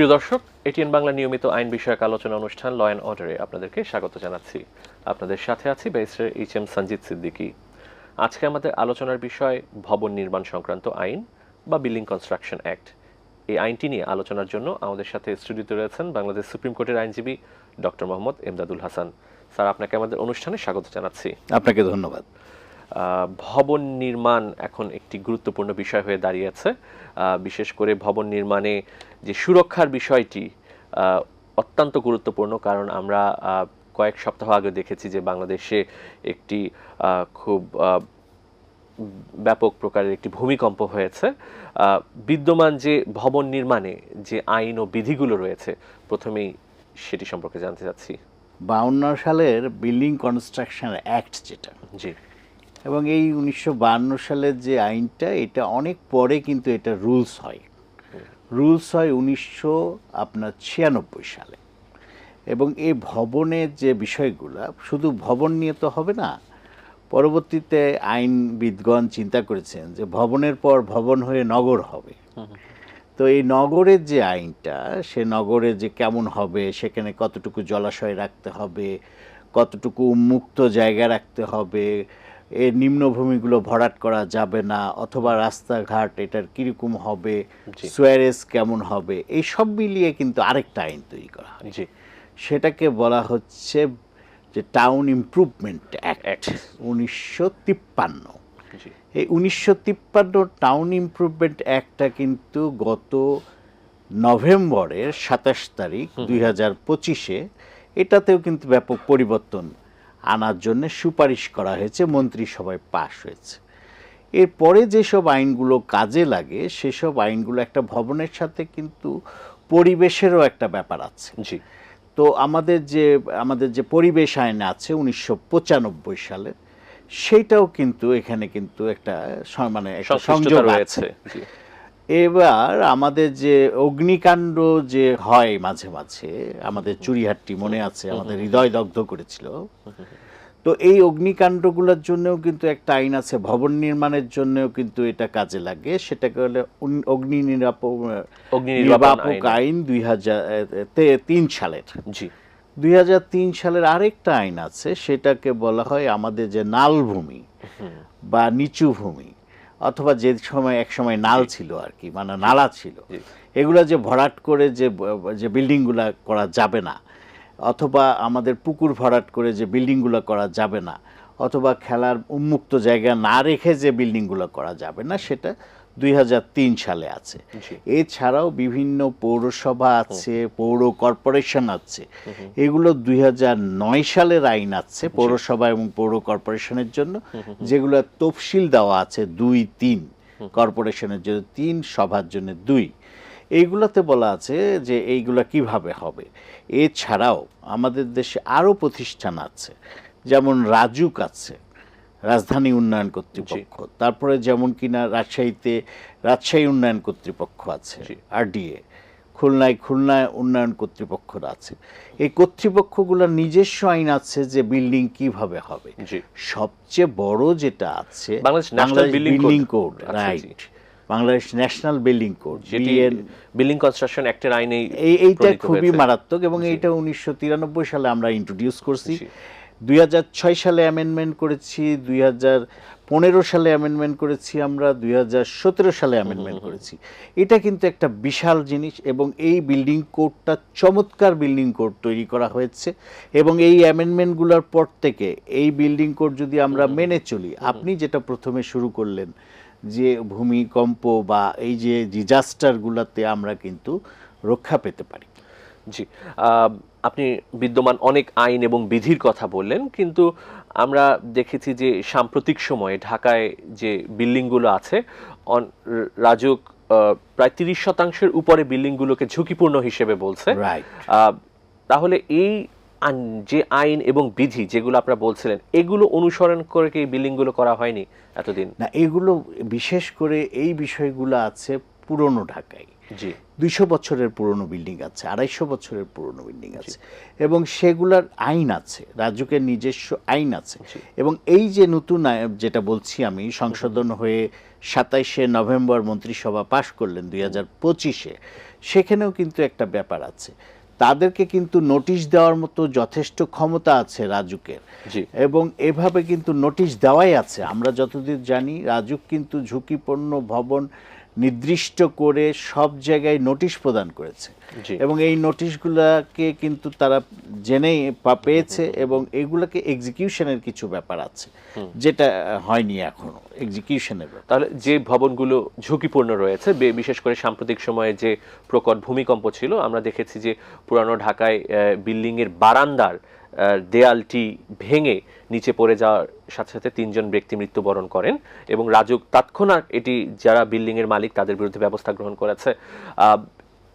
প্রিয় দর্শক, এটিএন বাংলা নিয়মিত আইন বিষয়ক আলোচনা অনুষ্ঠান ল অ্যান্ড অর্ডারে আপনাদেরকে স্বাগত জানাচ্ছি। আপনাদের সাথে আছি barrister H M Sanjit Siddiqui. আজকে আমাদের আলোচনার বিষয় ভবন নির্মাণ সংক্রান্ত আইন বা বিল্ডিং কনস্ট্রাকশন অ্যাক্ট এই আইনটি নিয়ে আলোচনার জন্য আমাদের সাথে স্টুডিওতে রয়েছেন বাংলাদেশ সুপ্রিম কোর্টের আইনজীবী ডক্টর মোহাম্মদ এমদাদুল হাসান। স্যার, আপনাকে আমাদের অনুষ্ঠানে স্বাগত জানাচ্ছি। আপনাকে ধন্যবাদ। ভবন নির্মাণ এখন একটি গুরুত্বপূর্ণ বিষয় হয়ে দাঁড়িয়েছে। বিশেষ করে ভবন নির্মাণে যে সুরক্ষার বিষয়টি অত্যন্ত গুরুত্বপূর্ণ কারণ আমরা কয়েক সপ্তাহ আগে দেখেছি যে বাংলাদেশে একটি খুব ব্যাপক প্রকারের একটি ভূমিকম্প হয়েছে। বিদ্যমান যে ভবন নির্মাণে যে আইন ও বিধিগুলো রয়েছে প্রথমেই সেটি সম্পর্কে জানতে চাচ্ছি। বাউন্ন সালের বিল্ডিং কনস্ট্রাকশন অ্যাক্ট যেটা জি। এবং এই উনিশশো সালের যে আইনটা এটা অনেক পরে কিন্তু এটা রুলস হয়। রুলস হয় উনিশশো আপনার ছিয়ানব্বই সালে। এবং এই ভবনের যে বিষয়গুলো শুধু ভবন নিয়ে তো হবে না পরবর্তীতে আইনবিদগণ চিন্তা করেছেন যে ভবনের পর ভবন হয়ে নগর হবে। তো এই নগরের যে আইনটা সে নগরে যে কেমন হবে সেখানে কতটুকু জলাশয় রাখতে হবে কতটুকু উন্মুক্ত জায়গা রাখতে হবে এর নিম্নভূমিগুলো ভরাট করা যাবে না অথবা রাস্তাঘাট এটার কীরকম হবে। সোয়ারেজ কেমন হবে এই সব মিলিয়ে কিন্তু আরেকটা আইন তৈরি করা হয়। সেটাকে বলা হচ্ছে যে টাউন ইমপ্রুভমেন্ট অ্যাক্ট উনিশশো তিপ্পান্ন। এই উনিশশো তিপ্পান্ন টাউন ইমপ্রুভমেন্ট অ্যাক্টটা কিন্তু গত নভেম্বরের সাতাশ তারিখ দুই হাজার পঁচিশে এটাতেও কিন্তু ব্যাপক পরিবর্তন আনার জন্য সুপারিশ করা হয়েছে মন্ত্রিসভায় পাশ হয়েছে। এরপরে যেসব আইনগুলো কাজে লাগে সেসব আইনগুলো একটা ভবনের সাথে কিন্তু পরিবেশেরও একটা ব্যাপার আছে। জি। তো আমাদের যে আমাদের যে পরিবেশ আইন আছে উনিশশো পঁচানব্বই সালে সেইটাও কিন্তু এখানে কিন্তু একটা মানে সংযোগ আছে। এবার আমাদের যে অগ্নিকাণ্ড যে হয় মাঝে মাঝে আমাদের চুরিহাট্টি মনে আছে আমাদের হৃদয় দগ্ধ করেছিল। তো এই অগ্নিকাণ্ডগুলোর জন্যও কিন্তু একটা আইন আছে ভবন নির্মাণের জন্যও কিন্তু এটা কাজে লাগে। সেটাকে হলে অগ্নি নিরাপক নির্বাপক আইন। দুই হাজার তিন সালের। জি। দুই হাজার তিন সালের আরেকটা আইন আছে সেটাকে বলা হয় আমাদের যে নাল ভূমি বা নিচু ভূমি। অথবা যে সময় এক সময় নাল ছিল আর কি মানে নালা ছিল। এগুলো যে ভরাট করে যে যে বিল্ডিংগুলো করা যাবে না অথবা আমাদের পুকুর ভরাট করে যে বিল্ডিংগুলো করা যাবে না অথবা খেলার উন্মুক্ত জায়গা না রেখে যে বিল্ডিংগুলো করা যাবে না সেটা দুই হাজার তিন সালে আছে। এছাড়াও বিভিন্ন পৌরসভা আছে পৌর কর্পোরেশন আছে। এগুলো দুই হাজার নয় সালের আইন আছে পৌরসভা এবং পৌর কর্পোরেশনের জন্য। যেগুলো তফসিল দেওয়া আছে দুই তিন কর্পোরেশনের জন্য তিন সভার জন্য দুই। এইগুলোতে বলা আছে যে এইগুলো কীভাবে হবে। এছাড়াও আমাদের দেশে আরও প্রতিষ্ঠান আছে যেমন রাজুক আছে। রাজধানী উন্নয়ন কর্তৃপক্ষ তারপরে যেমন কিনা রাজশাহীতে রাজশাহী উন্নয়ন কর্তৃপক্ষ আছে। আরডিএ খুলনায় খুলনায় উন্নয়ন কর্তৃপক্ষ আছে এই কর্তৃপক্ষগুলোর নিজস্ব আইন আছে যে বিল্ডিং কীভাবে হবে সবচেয়ে বড় যেটা আছে বাংলাদেশ বিল্ডিং কোড। আচ্ছা। Right Bangladesh national building code যেটি বিল্ডিং কনস্ট্রাকশন অ্যাক্টের আইনেই এই এইটা খুবই মারাত্মক এবং। এইটা উনিশশো তিরানব্বই সালে আমরা ইন্ট্রোডিউস করছি। দুই ছয় সালে অ্যামেন্ডমেন্ট করেছি দুই পনেরো সালে অ্যামেন্ডমেন্ট করেছি আমরা দুই সতেরো সালে অ্যামেন্ডমেন্ট করেছি। এটা কিন্তু একটা বিশাল জিনিস এবং এই বিল্ডিং কোডটা চমৎকার বিল্ডিং কোড তৈরি করা হয়েছে এবং এই অ্যামেন্ডমেন্টগুলোর পর থেকে এই বিল্ডিং কোড যদি আমরা মেনে চলি আপনি যেটা প্রথমে শুরু করলেন যে ভূমিকম্প বা এই যে ডিজাস্টারগুলোতে আমরা কিন্তু রক্ষা পেতে পারি। জি আপনি বিদ্যমান অনেক আইন এবং বিধির কথা বললেন কিন্তু আমরা দেখেছি যে সাম্প্রতিক সময়ে ঢাকায় যে বিল্ডিংগুলো আছে রাজুক প্রায় তিরিশ শতাংশের উপরে বিল্ডিংগুলোকে ঝুঁকিপূর্ণ হিসেবে বলছে। তাহলে এই যে আইন এবং বিধি যেগুলো আপনারা বলছিলেন এগুলো অনুসরণ করে কি বিল্ডিংগুলো করা হয়নি এতদিন? না এগুলো বিশেষ করে এই বিষয়গুলো আছে পুরনো ঢাকায়। জি। দুইশো বছরের পুরনো বিল্ডিং আছে আড়াইশো বছরের পুরনো বিল্ডিং আছে। এবং সেগুলার আইন আছে রাজুকের নিজস্ব আইন আছে। এবং এই যে নতুন আইন, যেটা বলছি আমি সংশোধন হয়ে সাতাইশে নভেম্বর মন্ত্রিসভা পাশ করলেন দুই হাজার পঁচিশে সেখানেও কিন্তু একটা ব্যাপার আছে। তাদেরকে কিন্তু নোটিশ দেওয়ার মতো যথেষ্ট ক্ষমতা আছে রাজুকের। এবং এভাবে কিন্তু নোটিশ দেওয়াই আছে। আমরা যতদূর জানি রাজুক কিন্তু ঝুঁকিপূর্ণ ভবন নির্দিষ্ট করে সব জায়গায় নোটিশ প্রদান করেছে। এবং এই নোটিশগুলোকে কিন্তু তারা জেনেই পেয়েছে এবং এগুলোকে এক্সিকিউশনের কিছু ব্যাপার আছে যেটা হয়নি এখনও এক্সিকিউশনের ব্যাপার। তাহলে যে ভবনগুলো ঝুঁকিপূর্ণ রয়েছে বে- বিশেষ করে সাম্প্রতিক সময়ে যে প্রকট ভূমিকম্প ছিল আমরা দেখেছি যে পুরানো ঢাকায় বিল্ডিং এর বারান্দার দেয়ালটি ভেঙে নিচে পড়ে যাওয়ার সাথে সাথে তিনজন ব্যক্তি মৃত্যুবরণ করেন এবং রাজুক তৎক্ষণাৎ এটি যারা বিল্ডিং এর মালিক তাদের বিরুদ্ধে ব্যবস্থা গ্রহণ করেছে।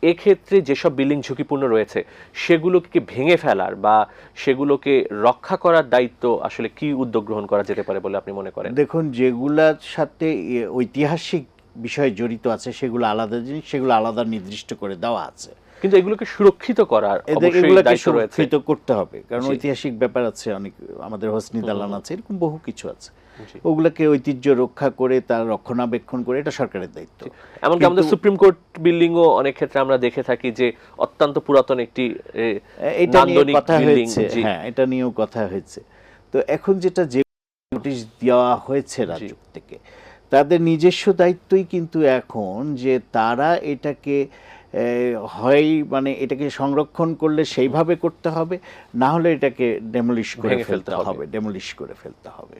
এক্ষেত্রে যেসব বিল্ডিং ঝুঁকিপূর্ণ রয়েছে, সেগুলোকে ভেঙে ফেলার বা সেগুলোকে রক্ষা করার দায়িত্ব আসলে কি উদ্যোগ গ্রহণ করা যেতে পারে বলে আপনি মনে করেন? দেখুন, যেগুলার সাথে ঐতিহাসিক বিষয় জড়িত আছে, সেগুলো আলাদা জিনিস, সেগুলো আলাদা নির্দিষ্ট করে দেওয়া আছে। কিন্তু এগুলোকে সুরক্ষিত করার এগুলোকে সুরক্ষিত করতে হবে। কারণ ঐতিহাসিক ব্যাপার আছে অনেক আমাদের হসনি দালান আছে এরকম বহু কিছু আছে। ওগুলোকে ঐতিহ্য রক্ষা করে তার রক্ষণাবেক্ষণ করে এটা সরকারের দায়িত্ব। এমনকি আমাদের সুপ্রিম কোর্ট বিল্ডিংও অনেক ক্ষেত্রে আমরা দেখে থাকি যে অত্যন্ত পুরাতন একটি এটা নিয়ে কথা হয়েছে। হ্যাঁ এটা নিয়েও কথা হয়েছে। তো এখন যেটা যে নোটিশ দেওয়া হয়েছে রাজ্য থেকে তাদের নিজস্ব দায়িত্বই কিন্তু এখন যে তারা এটাকে হয় মানে এটাকে সংরক্ষণ করলে সেইভাবে করতে হবে না হলে এটাকে ডেমলিশ করে ফেলতে হবে। ডেমলিশ করে ফেলতে হবে।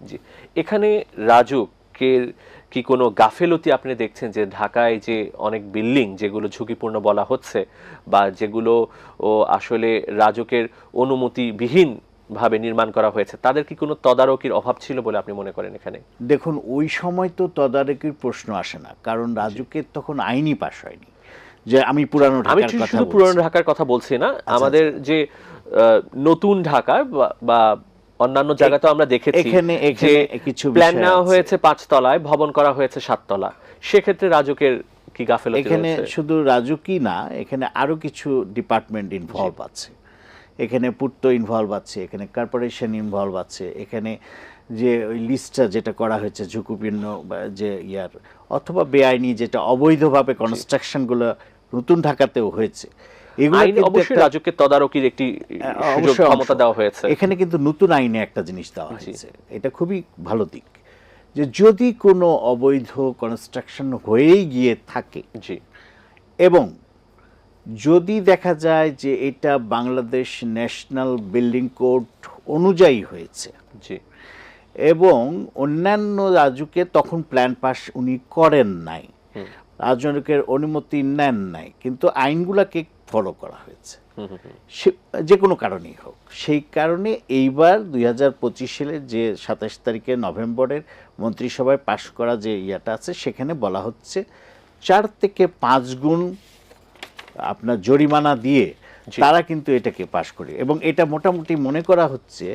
জি। এখানে রাজুকের কি কোনো গাফেলতি আপনি দেখছেন যে ঢাকায় যে অনেক বিল্ডিং যেগুলো ঝুঁকিপূর্ণ বলা হচ্ছে বা যেগুলো ও আসলে রাজুকের অনুমতিবিহীন ভাবে নির্মাণ করা হয়েছে তাদের কি কোনো তদারকির অভাব ছিল বলে আপনি মনে করেন এখানে? দেখুন ওই সময় তো তদারকির প্রশ্ন আসে না কারণ রাজুকের তখন আইনই পাশ হয়নি। যে আমি পুরানো আমি ঢাকার কথা শুধু। পুরানো ঢাকার কথা বলছি না আমাদের যে নতুন ঢাকা বা- অন্যান্য জায়গাতে আমরা দেখেছি এখানে- যে কিছু প্ল্যান নেওয়া। হয়েছে পাঁচতলায় ভবন করা হয়েছে সাততলা। সেক্ষেত্রে রাজুকের কি গাফেলতি এখানে শুধু রাজুকি না এখানে আরও কিছু ডিপার্টমেন্ট ইনভলভ আছে। এখানে পূর্ত ইনভলভ আছে এখানে কর্পোরেশন ইনভলভ আছে এখানে যে ওই লিস্টটা যেটা করা হয়েছে ঝুঁকিপূর্ণ যে ইয়ার অথবা বেআইনি যেটা অবৈধভাবে কনস্ট্রাকশনগুলো নতুন ঢাকাতেও হয়েছে। আইন অবশ্যই রাজুকে তদারকির একটি ক্ষমতা দেওয়া হয়েছে। এখানে কিন্তু নতুন আইনে একটা জিনিস দেওয়া হয়েছে। এটা খুবই ভালো দিক। যে যদি কোনো অবৈধ কনস্ট্রাকশন হয়েই গিয়ে থাকে জি। এবং যদি দেখা যায় যে এটা বাংলাদেশ ন্যাশনাল বিল্ডিং কোড অনুযায়ী হয়েছে জি। এবং অন্যান্য রাজুকে তখন প্ল্যান পাস উনি করেন নাই রাজনৈতিকের অনুমতি নেন নাই কিন্তু আইনগুলাকে ফলো করা হয়েছে। সে যে কোনো কারণেই হোক। সেই কারণে এইবার দুই হাজার পঁচিশ সালে যে সাতাশ তারিখে নভেম্বরের মন্ত্রিসভায় পাশ করা যে ইয়াটা আছে সেখানে বলা হচ্ছে চার থেকে পাঁচ গুণ আপনার জরিমানা দিয়ে তারা কিন্তু এটাকে পাশ করে। এবং এটা মোটামুটি মনে করা হচ্ছে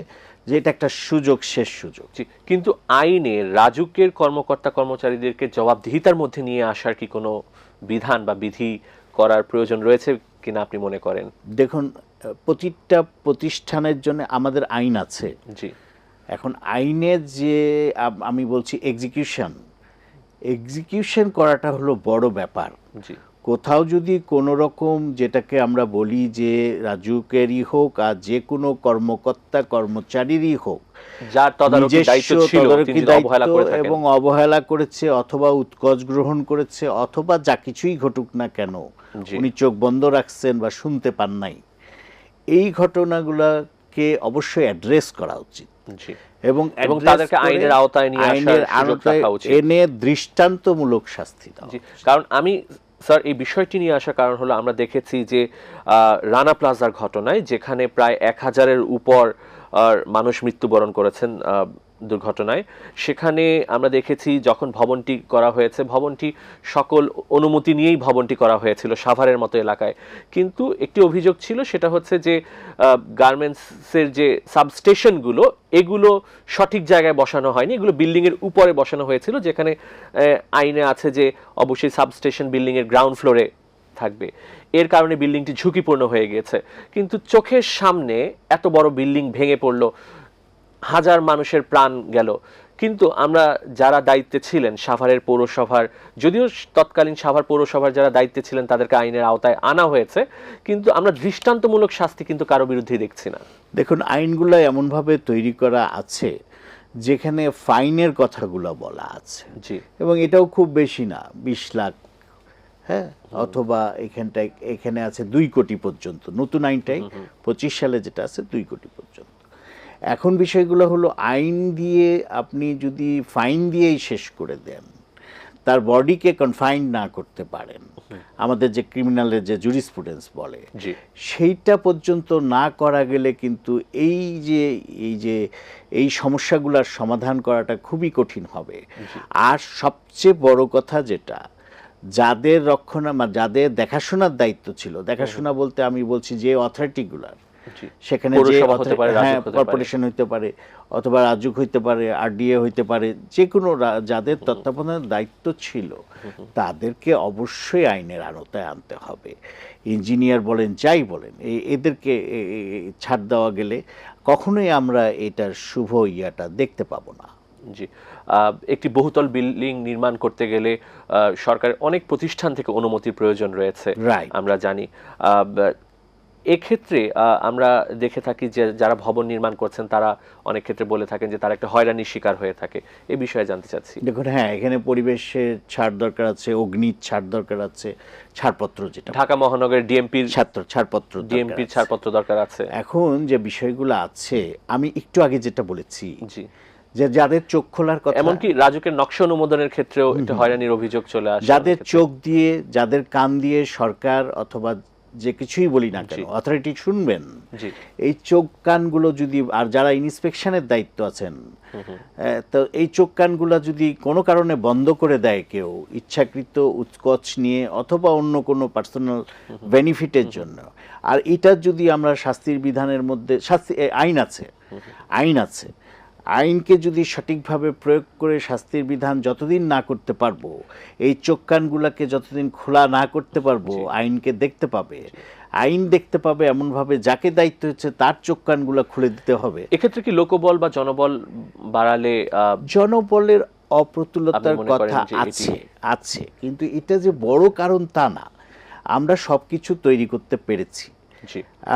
যে এটা একটা সুযোগ শেষ সুযোগ। জি কিন্তু আইনে রাজুকের কর্মকর্তা কর্মচারীদেরকে জবাবদিহিতার মধ্যে নিয়ে আসার কি কোনো বিধান বা বিধি করার প্রয়োজন রয়েছে কিনা আপনি মনে করেন? দেখুন প্রতিটা প্রতিষ্ঠানের জন্য আমাদের আইন আছে। জি। এখন আইনে যে আমি বলছি এক্সিকিউশন এক্সিকিউশন করাটা হলো বড় ব্যাপার। জি। কোথাও যদি কোনো রকম যেটাকে আমরা বলি যে রাজুকেরই হোক আর যে কোনো কর্মকর্তা কর্মচারীরই হোক যার এবং অবহেলা করেছে অথবা উৎকোচ গ্রহণ করেছে অথবা যা কিছুই ঘটুক না কেন উনি চোখ বন্ধ রাখছেন বা শুনতে পান নাই এই ঘটনাগুলোকে অবশ্যই অ্যাড্রেস করা উচিত। এবং তাদেরকে আইনের আওতায় নিয়ে আইনের আওতায়। এনে দৃষ্টান্তমূলক শাস্তি দেওয়া কারণ আমি স্যার, এই বিষয়টি নিয়ে আসার কারণ হলো আমরা দেখেছি যে রানা প্লাজার ঘটনায় যেখানে প্রায় এক হাজারের উপর মানুষ মৃত্যুবরণ করেছেন দুর্ঘটনায়। সেখানে আমরা দেখেছি যখন ভবনটি করা হয়েছে, ভবনটি সকল অনুমতি নিয়েই ভবনটি করা হয়েছিল সাভারের মতো এলাকায়। কিন্তু একটি অভিযোগ ছিল, সেটা হচ্ছে যে গার্মেন্টসের যে সাবস্টেশনগুলো, এগুলো সঠিক জায়গায় বসানো হয়নি। এগুলো বিল্ডিংয়ের উপরে বসানো হয়েছিল, যেখানে আইনে আছে যে, অবশ্যই সাবস্টেশন বিল্ডিংয়ের গ্রাউন্ড ফ্লোরে থাকবে। এর কারণে বিল্ডিংটি ঝুঁকিপূর্ণ হয়ে গেছে কিন্তু চোখের সামনে এত বড় বিল্ডিং ভেঙে পড়ল হাজার মানুষের প্রাণ গেল। কিন্তু আমরা যারা দায়িত্বে ছিলেন সাভারের পৌরসভার যদিও তৎকালীন সাভার পৌরসভার যারা দায়িত্বে ছিলেন তাদেরকে আইনের আওতায় আনা হয়েছে কিন্তু আমরা দৃষ্টান্তমূলক শাস্তি কিন্তু কারও বিরুদ্ধেই দেখছি না। দেখুন আইনগুলো এমনভাবে তৈরি করা আছে যেখানে ফাইনের কথাগুলো বলা আছে। জি। এবং এটাও খুব বেশি না বিশ লাখ হ্যাঁ অথবা এখানটায় এখানে আছে দুই কোটি পর্যন্ত। নতুন আইনটাই পঁচিশ সালে যেটা আছে দুই কোটি পর্যন্ত। এখন বিষয়গুলো হলো আইন দিয়ে আপনি যদি ফাইন দিয়েই শেষ করে দেন তার বডিকে কনফাইন না করতে পারেন। আমাদের যে ক্রিমিনালের যে জুরিসপ্রুডেন্স বলে সেইটা পর্যন্ত না করা গেলে কিন্তু এই যে এই যে এই সমস্যাগুলোর সমাধান করাটা খুবই কঠিন হবে। আর সবচেয়ে বড় কথা যেটা যাদের রক্ষণা যাদের দেখাশোনার দায়িত্ব ছিল দেখাশোনা বলতে আমি বলছি যে অথরিটিগুলার সেখানে যে হতে পারে, হ্যাঁ কর্পোরেশন হইতে পারে অথবা রাজুক হইতে পারে আরডিএ হইতে পারে যে কোনো যাদের তত্ত্বাবধানের দায়িত্ব ছিল তাদেরকে অবশ্যই আইনের আওতায় আনতে হবে। ইঞ্জিনিয়ার বলেন যাই বলেন এদেরকে ছাড় দেওয়া গেলে কখনোই আমরা এটার শুভ ইয়াটা দেখতে পাবো না। জি। আহ, একটি বহুতল বিল্ডিং নির্মাণ করতে গেলে সরকারের অনেক প্রতিষ্ঠান থেকে অনুমতির প্রয়োজন রয়েছে. আমরা জানি। এক্ষেত্রে আমরা দেখে থাকি যে যারা ভবন নির্মাণ করছেন তারা অনেক ক্ষেত্রে বলে থাকেন যে তারা একটা হয়রানির শিকার হয়ে থাকে। এ বিষয়ে জানতে চাচ্ছি। দেখুন হ্যাঁ এখানে পরিবেশের ছাড় দরকার আছে অগ্নির ছাড় দরকার আছে ছাড়পত্র যেটা। ঢাকা মহানগরের ডিএমপির ছাত্র ছাড়পত্র ডিএমপির ছাড়পত্র দরকার আছে। এখন যে বিষয়গুলো আছে আমি একটু আগে যেটা বলেছি জি। যে যাদের চোখ খোলার কথা এমনকি রাজুকের নকশা অনুমোদনের ক্ষেত্রেও একটা হয়রানির অভিযোগ চলে আসে যাদের চোখ দিয়ে যাদের কান দিয়ে সরকার অথবা যে কিছুই বলি না কেন অথরিটি শুনবেন। এই চোখ কানগুলো যদি আর যারা ইন্সপেকশনের দায়িত্ব আছেন তো এই চোখ কানগুলো যদি কোনো কারণে বন্ধ করে দেয় কেউ ইচ্ছাকৃত উৎকচ নিয়ে অথবা অন্য কোনো পার্সোনাল বেনিফিটের জন্য। আর এটা যদি আমরা শাস্তির বিধানের মধ্যে শাস্তি আইন আছে। আইন আছে। আইনকে যদি সঠিকভাবে প্রয়োগ করে শাস্তির বিধান যতদিন না করতে পারব এই চোখ কানগুলাকে যতদিন খোলা না করতে পারব আইনকে দেখতে পাবে। আইন দেখতে পাবে এমনভাবে যাকে দায়িত্ব হচ্ছে তার চোখ কানগুলো খুলে দিতে হবে। এক্ষেত্রে কি লোকবল বা জনবল বাড়ালে জনবলের অপ্রতুলতার কথা আছে আছে। কিন্তু এটা যে বড় কারণ তা না। আমরা সব কিছু তৈরি করতে পেরেছি।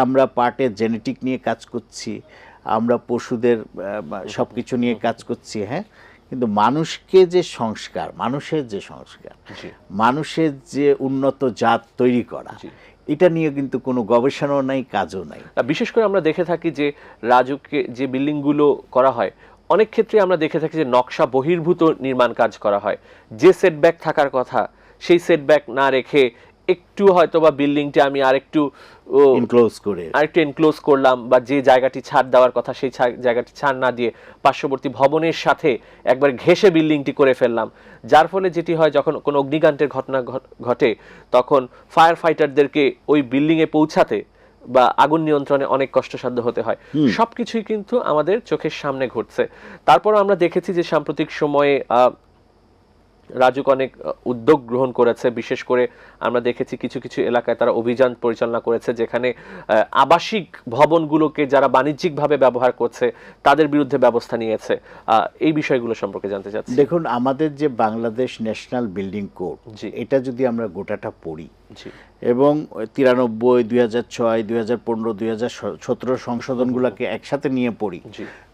আমরা পার্টের জেনেটিক নিয়ে কাজ করছি। আমরা পশুদের সব কিছু নিয়ে কাজ করছি হ্যাঁ? কিন্তু মানুষকে যে সংস্কার মানুষের যে সংস্কার মানুষের যে উন্নত জাত তৈরি করা এটা নিয়ে কিন্তু কোনো গবেষণাও নাই কাজও নাই। বিশেষ করে আমরা দেখে থাকি যে রাজুকে যে বিল্ডিংগুলো করা হয় অনেক ক্ষেত্রে আমরা দেখে থাকি যে নকশা বহির্ভূত নির্মাণ কাজ করা হয়। যে সেটব্যাক থাকার কথা সেই সেটব্যাক না রেখে একটু হয়তো বা বিল্ডিংটা আমি আরেকটু ইনক্লোজ করে। আরেকটু এনক্লোজ করলাম বা যে জায়গাটি ছাড় দেওয়ার কথা সেই জায়গাটি ছাড় না দিয়ে পার্শ্ববর্তী ভবনের সাথে একবার ঘেসে বিল্ডিংটি করে ফেললাম। যার ফলে যেটি হয় যখন কোনো অগ্নিকাণ্ডের ঘটনা ঘট- ঘটে তখন ফায়ার ফাইটারদেরকে ওই বিল্ডিংয়ে পৌঁছাতে বা আগুন নিয়ন্ত্রণে অনেক কষ্টসাধ্য হতে হয়। সবকিছুই কিন্তু আমাদের চোখের সামনে ঘটছে। তারপর আমরা দেখেছি যে সাম্প্রতিক সময়ে আহ, রাজুক অনেক উদ্যোগ গ্রহণ করেছে। বিশেষ করে আমরা দেখেছি কিছু কিছু এলাকায় তারা অভিযান পরিচালনা করেছে যেখানে আবাসিক ভবনগুলোকে যারা বাণিজ্যিকভাবে ব্যবহার করছে তাদের বিরুদ্ধে ব্যবস্থা নিয়েছে। আহ, এই বিষয়গুলো সম্পর্কে জানতে চাচ্ছি। দেখুন আমাদের যে বাংলাদেশ ন্যাশনাল বিল্ডিং কোড। এটা যদি আমরা গোটাটা পড়ি এবং তিরানব্বই দুই হাজার ছয় দুই হাজার পনেরো দুই হাজার সতেরো সংশোধনগুলোকে একসাথে নিয়ে পড়ি।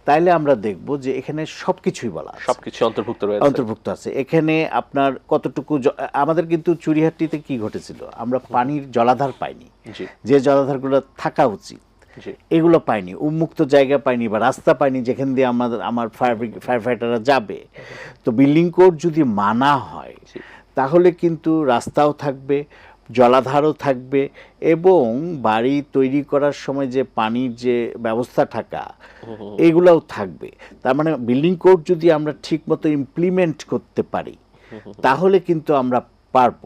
তাইলে আমরা দেখব যে এখানে সব কিছুই বলা সবকিছু অন্তর্ভুক্ত রয়েছে। অন্তর্ভুক্ত আছে। এখানে আপনার কতটুকু আমাদের কিন্তু চুরিহাট্টিতে কি ঘটেছিল? আমরা পানির জলাধার পাইনি। যে জলাধারগুলো থাকা উচিত এগুলো পাইনি উন্মুক্ত জায়গা পাইনি বা রাস্তা পাইনি যেখান দিয়ে আমাদের আমার ফায়ার ফায়ার ফাইটাররা যাবে। তো বিল্ডিং কোড যদি মানা হয় তাহলে কিন্তু রাস্তাও থাকবে জলাধারও থাকবে এবং বাড়ি তৈরি করার সময় যে পানির যে ব্যবস্থা থাকা এগুলাও থাকবে। তার মানে বিল্ডিং কোড যদি আমরা ঠিকমতো ইমপ্লিমেন্ট করতে পারি তাহলে কিন্তু আমরা পারব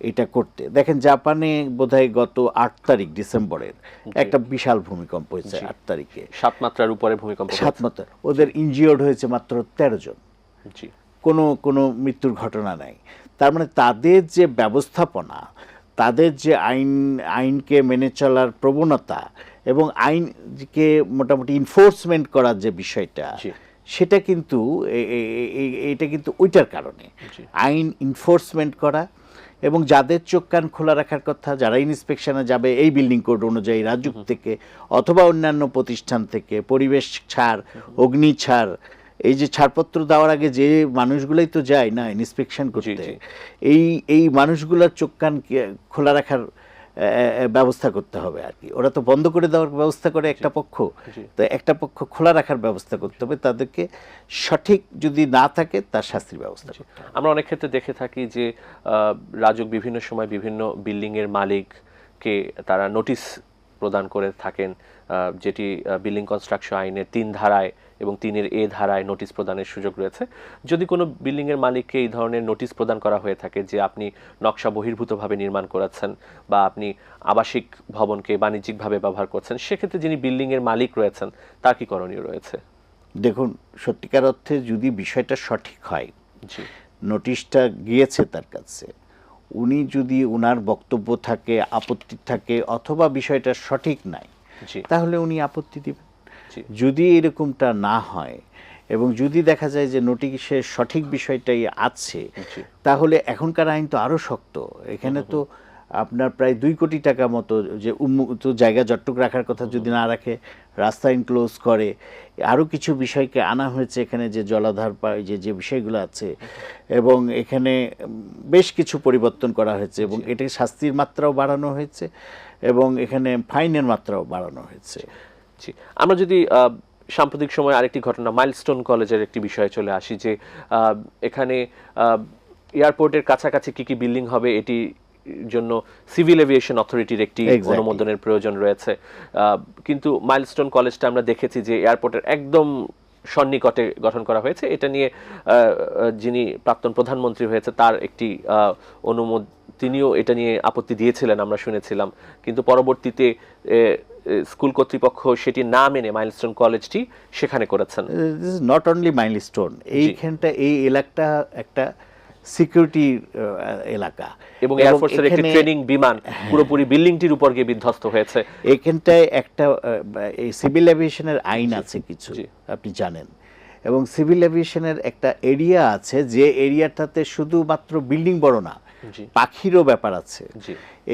এটা করতে। দেখেন জাপানে বোধহয় গত আট তারিখ ডিসেম্বরের একটা বিশাল ভূমিকম্প হয়েছে আট তারিখে। সাত মাত্রার উপরে ভূমিকম্প সাত মতো ওদের ইনজিওর্ড হয়েছে মাত্র তেরো জন। জি। কোনো কোনো মৃত্যুর ঘটনা নাই। তার মানে তাদের যে ব্যবস্থাপনা তাদের যে আইন আইনকে মেনে চলার প্রবণতা এবং আইনকে মোটামুটি ইনফোর্সমেন্ট করার যে বিষয়টা সেটা কিন্তু এটা কিন্তু ওইটার কারণে। আইন ইনফোর্সমেন্ট করা এবং যাদের চোখ কান খোলা রাখার কথা যারা ইন্সপেকশনে যাবে এই বিল্ডিং কোড অনুযায়ী রাজুক থেকে অথবা অন্যান্য প্রতিষ্ঠান থেকে পরিবেশ ছাড় অগ্নি ছাড় এই যে ছাড়পত্র দেওয়ার আগে যে মানুষগুলোই তো যায় না ইন্সপেকশন করতে। এই এই মানুষগুলোর চোখ কান খোলা রাখার ব্যবস্থা করতে হবে আর কি। ওরা তো বন্ধ করে দেওয়ার ব্যবস্থা করে একটা পক্ষ। তো একটা পক্ষ খোলা রাখার ব্যবস্থা করতে হবে তাদেরকে সঠিক যদি না থাকে তার শাস্তির ব্যবস্থা আমরা অনেক ক্ষেত্রে দেখে থাকি যে রাজক বিভিন্ন সময় বিভিন্ন বিল্ডিং এর মালিককে তারা নোটিশ প্রদান করে থাকেন। যেটি বিল্ডিং কনস্ট্রাকশন আইনের তিন ধারায় এবং তিনের এ ধারায় নোটিশ প্রদানের সুযোগ রয়েছে। যদি কোনো বিল্ডিংয়ের মালিককে এই ধরনের নোটিশ প্রদান করা হয়ে থাকে যে আপনি নকশা বহির্ভূতভাবে নির্মাণ করেছেন বা আপনি আবাসিক ভবনকে বাণিজ্যিকভাবে ব্যবহার করছেন সেক্ষেত্রে যিনি বিল্ডিংয়ের মালিক রয়েছেন তার কি করণীয় রয়েছে? দেখুন সত্যিকার অর্থে যদি বিষয়টা সঠিক হয় জি। নোটিশটা গিয়েছে তার কাছে উনি যদি ওনার বক্তব্য থাকে আপত্তি থাকে অথবা বিষয়টা সঠিক নাই তাহলে উনি আপত্তি দিবেন। যদি এরকমটা না হয় এবং যদি দেখা যায় যে নোটিশের সঠিক বিষয়টাই আছে তাহলে এখনকার আইন তো আরও শক্ত। এখানে তো আপনার প্রায় দুই কোটি টাকা মতো যে উন্মুক্ত জায়গা জটটুক রাখার কথা যদি না রাখে রাস্তা ইনক্লোজ করে আরও কিছু বিষয়কে আনা হয়েছে এখানে যে জলাধার পা যে যে বিষয়গুলো আছে। এবং এখানে বেশ কিছু পরিবর্তন করা হয়েছে এবং এটাকে শাস্তির মাত্রাও বাড়ানো হয়েছে। এবং এখানে ফাইনের মাত্রাও বাড়ানো হয়েছে। জি আমরা যদি সাম্প্রতিক সময় আরেকটি ঘটনা মাইলস্টোন কলেজের একটি বিষয়ে চলে আসি যে আহ, এখানে এয়ারপোর্টের কাছাকাছি কি কি বিল্ডিং হবে এটি জন্য সিভিল এভিয়েশন অথরিটির একটি অনুমোদনের প্রয়োজন রয়েছে। আহ, কিন্তু মাইলস্টোন কলেজটা আমরা দেখেছি যে এয়ারপোর্টের একদম সন্নিকটে গঠন করা হয়েছে। এটা নিয়ে যিনি প্রাক্তন প্রধানমন্ত্রী হয়েছে তার একটি অনুমোদ তিনিও এটা নিয়ে আপত্তি দিয়েছিলেন আমরা শুনেছিলাম। কিন্তু পরবর্তীতে স্কুল কর্তৃপক্ষ সেটি না মেনে মাইলস্টোন কলেজটি সেখানে করেছেন। নট অনলি মাইলস্টোন এইখানটা এই এলাকাটা একটা সিকিউরিটি এলাকা। এবং এয়ারফোর্সের একটি ট্রেনিং বিমান পুরোপুরি বিল্ডিংটির উপর গিয়ে বিধ্বস্ত হয়েছে। এখানটায় একটা এই সিভিল এভিয়েশনের আইন আছে কিছু আপনি জানেন। এবং সিভিল এভিয়েশনের একটা এরিয়া আছে যে এরিয়াটাতে শুধুমাত্র বিল্ডিং বড় না পাখিরও ব্যাপার আছে।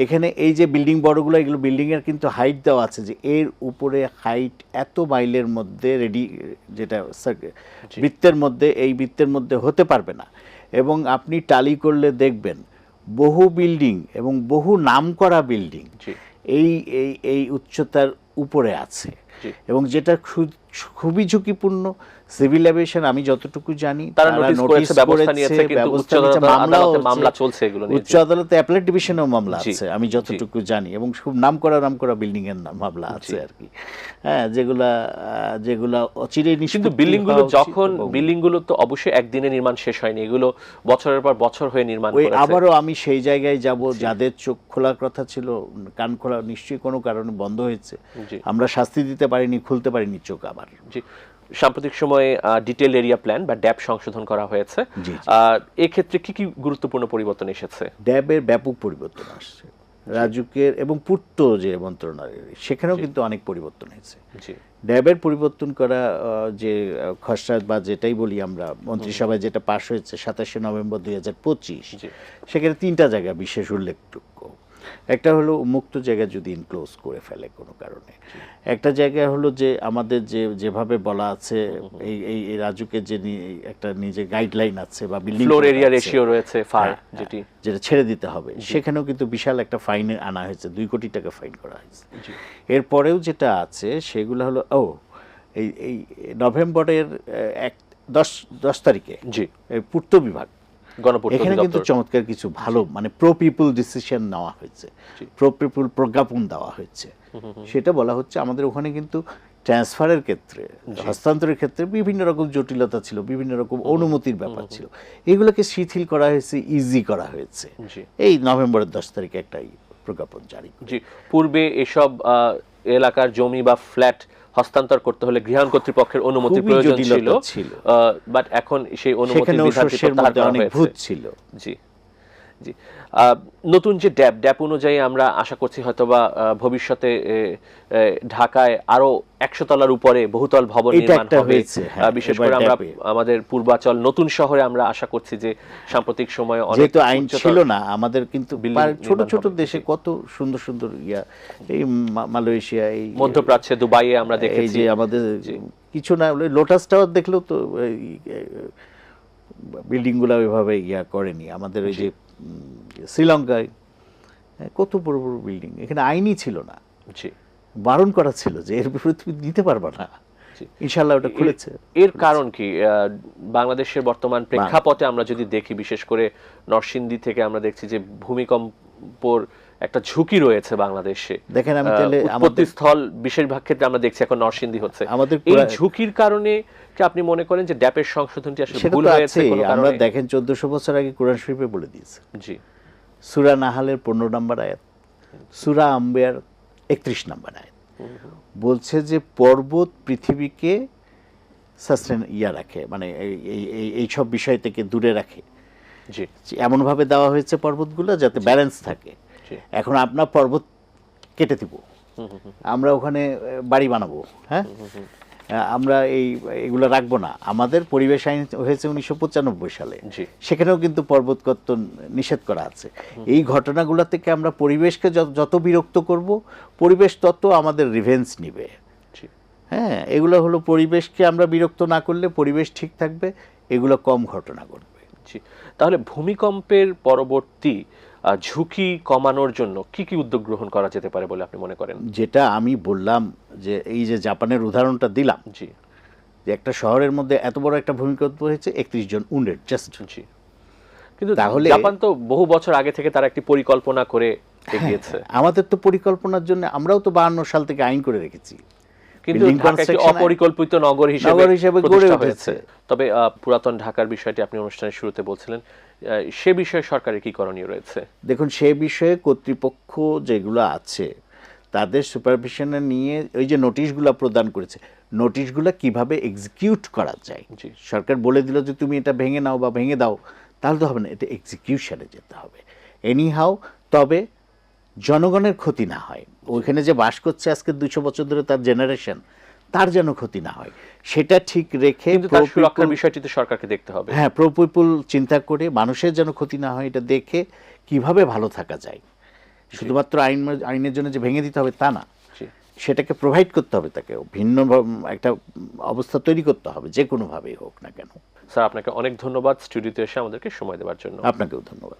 এখানে এই যে বিল্ডিং বড়গুলো এগুলো বিল্ডিং এর কিন্তু হাইট দেওয়া আছে যে এর উপরে হাইট এত মাইলের মধ্যে রেডি যেটা বৃত্তের মধ্যে এই বৃত্তের মধ্যে হতে পারবে না। এবং আপনি টালি করলে দেখবেন বহু বিল্ডিং এবং বহু নাম করা বিল্ডিং এই এই এই উচ্চতার উপরে আছে এবং যেটা খুবই ঝুঁকিপূর্ণ সিভিল এভিয়েশন আমি যতটুকু জানি তারা নোটিশ করেছে ব্যবস্থা নিয়েছে কিন্তু উচ্চ আদালত- মামলা চলছে এগুলো নিয়ে। উচ্চ আদালতে অ্যাপেলেট ডিভিশনেও মামলা আছে আমি যতটুকু জানি এবং খুব নাম করা নাম করা বিল্ডিং এর নাম মামলা আছে আর কি। হ্যাঁ যেগুলা যেগুলা অচিরেই কিন্তু বিল্ডিংগুলো যখন বিল্ডিংগুলো তো অবশ্যই একদিনে নির্মাণ শেষ হয়নি এগুলো বছরের পর বছর হয়ে নির্মাণ করেছে। আবারও আমি সেই জায়গায় যাব যাদের চোখ খোলার কথা ছিল কান খোলা নিশ্চয়ই কোনো কারণে বন্ধ হয়েছে। আমরা শাস্তি দিতে পারিনি খুলতে পারিনি চোখ আবার। জি। সাম্প্রতিক সময়ে ডিটেল এরিয়া প্ল্যান বা ড্যাপ সংশোধন করা হয়েছে। এক্ষেত্রে কি কি গুরুত্বপূর্ণ পরিবর্তন এসেছে? ড্যাবের ব্যাপক পরিবর্তন আসছে। রাজুকের এবং পূর্ত যে মন্ত্রণালয় সেখানেও কিন্তু অনেক পরিবর্তন হয়েছে। ড্যাবের পরিবর্তন করা যে খসড়া বা যেটাই বলি আমরা মন্ত্রিসভায় যেটা পাশ হয়েছে সাতাশে নভেম্বর দুই হাজার পঁচিশ জি। সেখানে তিনটা জায়গা বিশেষ উল্লেখযোগ্য। একটা হলো উন্মুক্ত জায়গা যদি ইনক্লোজ করে ফেলে কোনো কারণে। একটা জায়গা হলো যে আমাদের যে যেভাবে বলা আছে এই এই রাজুকের যে একটা নিজে গাইডলাইন আছে বা বিল্ডিং ফ্লোর এরিয়া রেশিও রয়েছে ফার হ্যাঁ, যেটি যেটা ছেড়ে দিতে হবে। সেখানেও কিন্তু বিশাল একটা ফাইন আনা হয়েছে দুই কোটি টাকা ফাইন করা হয়েছে। এরপরেও যেটা আছে সেগুলো হলো ও এই এই নভেম্বরের এক দশ দশ তারিখে জি। পূর্ত বিভাগ এখানে কিন্তু চমৎকার কিছু ভালো মানে প্রো পিপল ডিসিশন নেওয়া হয়েছে। প্রো পিপল প্রজ্ঞাপন দেওয়া হয়েছে। সেটা বলা হচ্ছে আমাদের ওখানে কিন্তু ট্রান্সফারের ক্ষেত্রে হস্তান্তরের ক্ষেত্রে বিভিন্ন রকম জটিলতা ছিল বিভিন্ন রকম অনুমতির ব্যাপার ছিল। এগুলোকে শিথিল করা হয়েছে ইজি করা হয়েছে। এই নভেম্বরের দশ তারিখে একটা প্রজ্ঞাপন জারি জি। পূর্বে এসব এলাকার জমি বা ফ্ল্যাট হস্তান্তর করতে হলে গৃহায়ণ কর্তৃপক্ষের অনুমতি প্রয়োজন ছিল। বাট এখন সেই অনুমতি ছিল। জি। জি। নতুন যে ড্যাপ ড্যাপ অনুযায়ী আমরা আশা করছি হয়তোবা ভবিষ্যতে ঢাকায় আরও একশো তলার উপরে বহুতল ভবন নির্মাণ হবে। হ্যাঁ, বিশেষ করে আমরা আমাদের পূর্বাচল নতুন শহরে আমরা আশা করছি যে সাম্প্রতিক সময়ে অনেক আইন ছিল না আমাদের কিন্তু ছোট ছোট দেশে কত সুন্দর সুন্দর ইয়া এই মালয়েশিয়া এই মধ্যপ্রাচ্যে দুবাইয়ে আমরা দেখেছি। যে আমাদের কিছু না লোটাস টাওয়ার দেখলেও তো বিল্ডিংগুলো ওইভাবে ইয়া করেনি। আমাদের ওই যে শ্রীলঙ্কায় কত বড় বড় বিল্ডিং। এখানে আইনই ছিল না। বারণ করা ছিল যে এর বিপরীত তুমি দিতে পারবা না। ইনশাল্লাহ ওটা খুলেছে। এর কারণ কি? বাংলাদেশের বর্তমান প্রেক্ষাপটে আমরা যদি দেখি বিশেষ করে নরসিংদী থেকে আমরা দেখছি যে ভূমিকম্পর একটা ঝুঁকি রয়েছে বাংলাদেশে। দেখেন আমি তাহলে উৎপত্তি স্থল বেশিরভাগ ক্ষেত্রে আমরা দেখছি এখন নরসিংদী হচ্ছে। আমাদের এই ঝুঁকির কারণে কি আপনি মনে করেন যে ড্যাপের সংশোধনটি আসলে ভুল হয়েছে আমরা দেখেন চোদ্দশো বছর আগে কোরআন শরীফে বলে দিয়েছে। জি। সুরা নাহালের পনেরো নম্বর আয়াত সুরা আম্বিয়ার একত্রিশ নম্বর আয়াত। বলছে যে পর্বত পৃথিবীকে সাস্টেন ইয়া রাখে মানে এই- এই সব বিষয় থেকে দূরে রাখে। জি। এমনভাবে দেওয়া হয়েছে পর্বতগুলো যাতে ব্যালেন্স থাকে। এখন আপনার পর্বত কেটে দিব। আমরা ওখানে বাড়ি বানাবো হ্যাঁ? আমরা এই এগুলো রাখব না। আমাদের পরিবেশ আইন হয়েছে উনিশশো পঁচানব্বই সালে। সেখানেও কিন্তু পর্বত কর্তন নিষেধ করা আছে। এই ঘটনাগুলো থেকে আমরা পরিবেশকে যত- যত বিরক্ত করব পরিবেশ তত আমাদের রিভেন্স নিবে। হ্যাঁ এগুলো হলো পরিবেশকে আমরা বিরক্ত না করলে পরিবেশ ঠিক থাকবে। এগুলো কম ঘটনা ঘটবে। জি তাহলে ভূমিকম্পের পরবর্তী ঝুঁকি কমানোর জন্য কি কি উদ্যোগ গ্রহণ করা যেতে পারে বলে আপনি মনে করেন? যেটা আমি বললাম যে এই যে জাপানের উদাহরণটা দিলাম জি। যে একটা শহরের মধ্যে এত বড় একটা ভূমিকম্প হয়েছে একত্রিশ জন উন্ডেড জাস্ট জি। কিন্তু তাহলে- জাপান তো বহু বছর আগে থেকে তারা একটি পরিকল্পনা করে এগিয়েছে। আমাদের তো পরিকল্পনার জন্য আমরাও তো বাহান্ন সাল থেকে আইন করে রেখেছি। কিন্তু অপরিকল্পিত নগর হিসেবে হিসেবে গড়ে উঠেছে। তবে পুরাতন ঢাকার বিষয়টি আপনি অনুষ্ঠানের শুরুতে বলছিলেন সে বিষয়ে সরকারের কি করণীয় রয়েছে? দেখুন সে বিষয়ে কর্তৃপক্ষ যেগুলো আছে তাদের সুপারভিশনে নিয়ে ওই যে নোটিশগুলো প্রদান করেছে নোটিশগুলো কীভাবে এক্সিকিউট করা যায়? সরকার বলে দিল যে তুমি এটা ভেঙে নাও বা ভেঙে দাও তাহলে তো হবে না এটা এক্সিকিউশনে যেতে হবে। এনি হাও তবে জনগণের ক্ষতি না হয়। ওইখানে যে বাস করছে আজকে দুশো বছর ধরে তার জেনারেশন তার যেন ক্ষতি না হয়। সেটা ঠিক রেখে সুরক্ষার বিষয়টি তো সরকারকে দেখতে হবে। হ্যাঁ প্রো পিপুল চিন্তা করে মানুষের যেন ক্ষতি না হয় এটা দেখে কীভাবে ভালো থাকা যায়। শুধুমাত্র আইন আইনের জন্য যে ভেঙে দিতে হবে তা না। সেটাকে প্রোভাইড করতে হবে তাকে। ভিন্ন একটা অবস্থা তৈরি করতে হবে যে কোনোভাবেই হোক না কেন। স্যার আপনাকে অনেক ধন্যবাদ। স্টুডিওতে এসে আমাদেরকে সময় দেওয়ার জন্য। আপনাকেও ধন্যবাদ।